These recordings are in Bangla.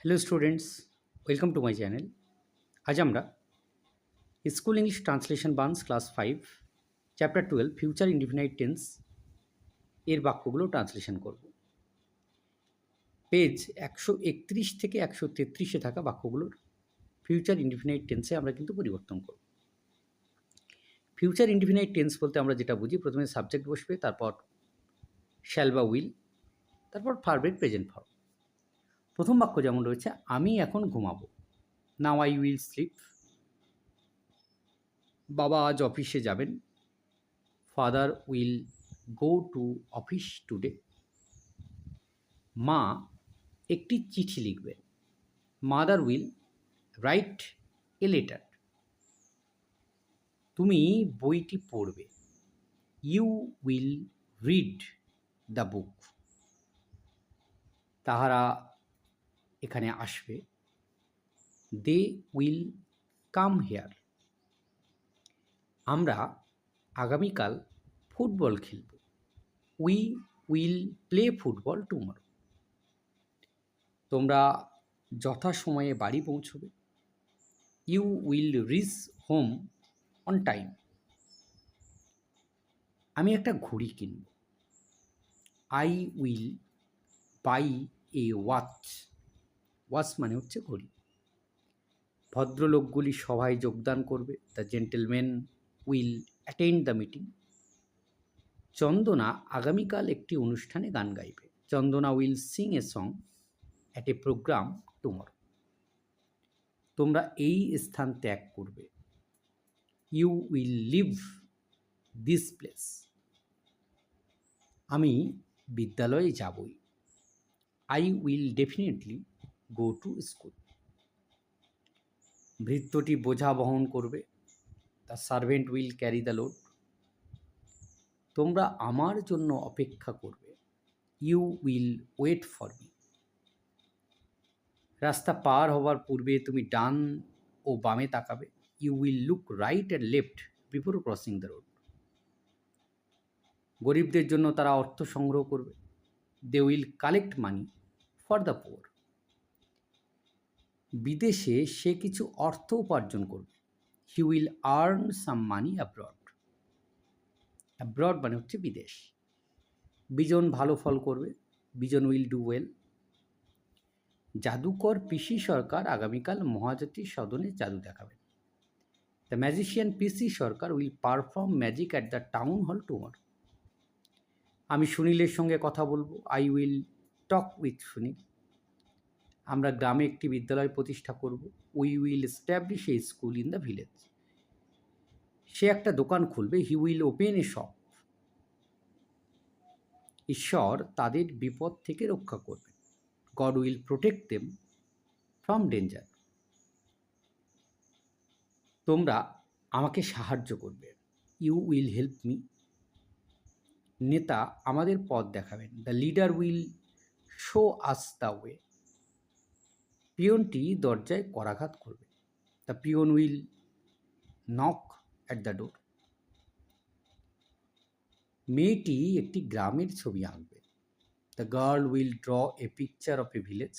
Hello students welcome to my channel আজ আমরা school English translation buns class five chapter twelve future indefinite tense এর বাক্যগুলো ট্রান্সলেশন করব। পেজ একশো একত্রিশ থেকে একশো তেত্রিশে থাকা বাক্যগুলোর ফিউচার ইনডিফিনাইট টেন্সে আমরা কিন্তু পরিবর্তন করব। ফিউচার ইনডিফিনাইট টেন্স বলতে আমরা যেটা বুঝি, প্রথমে সাবজেক্ট বসবে, তারপর শ্যাল বা উইল তারপর ফার্বের প্রেজেন্ট ফর্ম প্রথম বাক্য যেমন রয়েছে, আমি এখন ঘুমাবো। নাও আই উইল স্লিপ বাবা আজ অফিসে যাবেন। Father will go to office today মা একটি চিঠি লিখবেন mother will write a letter তুমি বইটি পড়বে। You will read the book তাহারা এখানে আসবে। দে উইল কাম হেয়ার আমরা আগামীকাল ফুটবল খেলব। We will play football tomorrow তোমরা যথাসময়ে বাড়ি পৌঁছবে। You will reach home on time আমি একটা ঘড়ি কিনব। I will buy a watch watch মানে হচ্ছে ঘড়ি। ভদ্রলোকগুলি সভায় যোগদান করবে। The gentleman will attend the meeting Chandana আগামীকাল একটি অনুষ্ঠানে গান গাইবে। Chandana will sing a song at a programme tomorrow তোমরা এই স্থান ত্যাগ করবে। You will leave this place আমি বিদ্যালয়ে যাবই। I will definitely go to school ভৃত্যটি বোঝা বহন করবে the servant will carry the load তোমরা আমার জন্য অপেক্ষা করবে। You will wait for me রাস্তা পার হওয়ার পূর্বে তুমি ডান ও বামে তাকাবে। You will look right and left before crossing the road গরিবদের জন্য তারা অর্থ সংগ্রহ করবে। They will collect money for the poor বিদেশে সে কিছু অর্থ উপার্জন করবে। He will earn some money abroad abroad মানে হচ্ছে বিদেশ। বিজন ভালো ফল করবে। বিজন উইল ডু ওয়েল জাদুকর পিসি সরকার আগামীকাল মহাজাতি সদনে জাদু দেখাবেন। The magician PC Sarkar will perform magic at the town hall tomorrow আমি সুনীলের সঙ্গে কথা বলব। I will talk with Sunil. আমরা গ্রামে একটি বিদ্যালয় প্রতিষ্ঠা করব। We will establish a school in the village সে একটা দোকান খুলবে। He will open a shop ঈশ্বর তাদের বিপদ থেকে রক্ষা করবেন। God will protect them from danger তোমরা আমাকে সাহায্য করবে। ইউ উইল হেল্প মি নেতা আমাদের পথ দেখাবেন। The leader will show us the way পিয়নটি দরজায় করাঘাত করবে। The peon will knock at the door মেয়েটি একটি গ্রামের ছবি আঁকবে। The girl will draw a picture of a village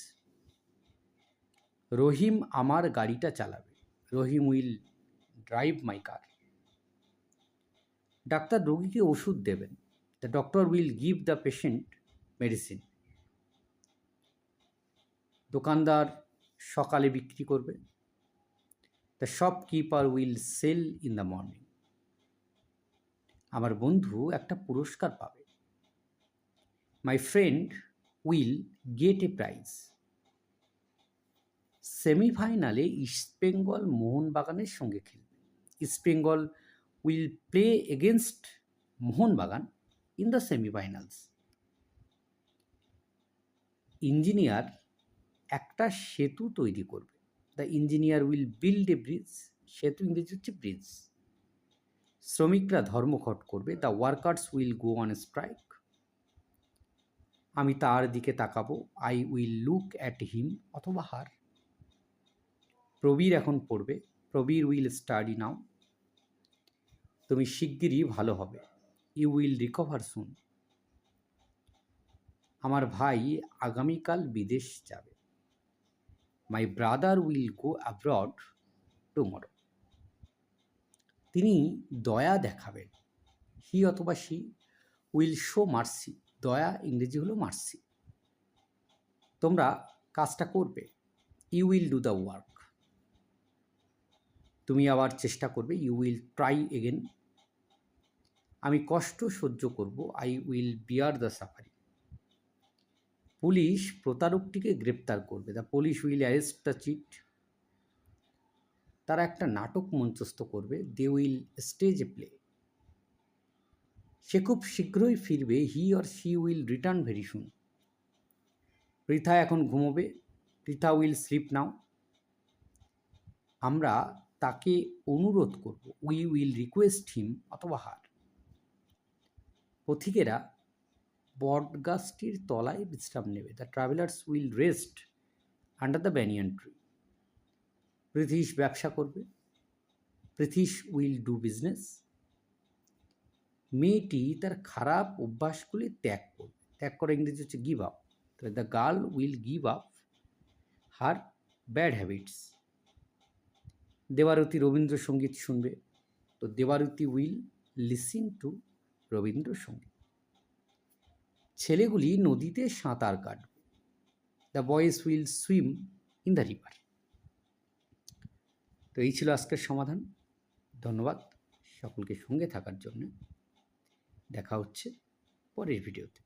Rahim আমার গাড়িটা চালাবে। Rahim will drive my car doctor রোগীকে ওষুধ দেবেন। The doctor will give the patient medicine দোকানদার সকালে বিক্রি করবে। The shopkeeper will sell in the morning আমার বন্ধু একটা পুরস্কার পাবে। My friend will get a prize সেমিফাইনালে ইস্টবেঙ্গল মোহনবাগানের সঙ্গে খেলবে। East Bengal will play against Mohun Bagan in the semifinals engineer একটা সেতু তৈরি করবে। The engineer will build a bridge সেতু ইংরেজি হচ্ছে ব্রিজ শ্রমিকরা ধর্মঘট করবে। The workers will go on strike আমি তার দিকে তাকাবো। I will look at him অথবা হার প্রবীর এখন পড়বে। প্রবীর উইল স্টাডি নাও তুমি শিগগিরই ভালো হবে। ইউ উইল রিকভার সুন আমার ভাই আগামীকাল বিদেশ যাবে। My brother will go abroad tomorrow তিনি দয়া দেখাবেন। হি অথবা সি উইল শো মার্সি দয়া ইংরেজি হলো মার্সি তোমরা কাজটা করবে। You will do the work তুমি আবার চেষ্টা করবে। ইউ উইল ট্রাই এগেন আমি কষ্ট সহ্য করব। I will bear the suffering police প্রতারকটিকে গ্রেপ্তার করবে। The police will arrest the cheat. তারা একটা নাটক মঞ্চস্থ করবে। They will stage a play. সে খুব শীঘ্রই ফিরবে। He or she will return very soon. Pritha এখন ঘুমোবে। Pritha will sleep now. আমরা তাকে অনুরোধ করব। উই উইল রিকোয়েস্ট হিম অথবা হার। পথিকেরা বটগাছটির তলায় বিশ্রাম নেবে। The travellers will rest under the banyan tree. Prithish ব্যবসা করবে। Prithish will do business. মেয়েটি তার খারাপ অভ্যাসগুলি ত্যাগ করবে। ত্যাগ করা ইংরেজি হচ্ছে গিভ আপ তাহলে the girl will give up her bad habits Debarati Rabindrasangeet শুনবে। তো Debarati will listen to Rabindrasangeet. ছেলেগুলি নদীতে সাঁতার কাটবে the boys will swim in the river তো এই ছিল আজকের সমাধান। ধন্যবাদ সকলকে সঙ্গে থাকার জন্য। দেখা হচ্ছে পরের ভিডিওতে।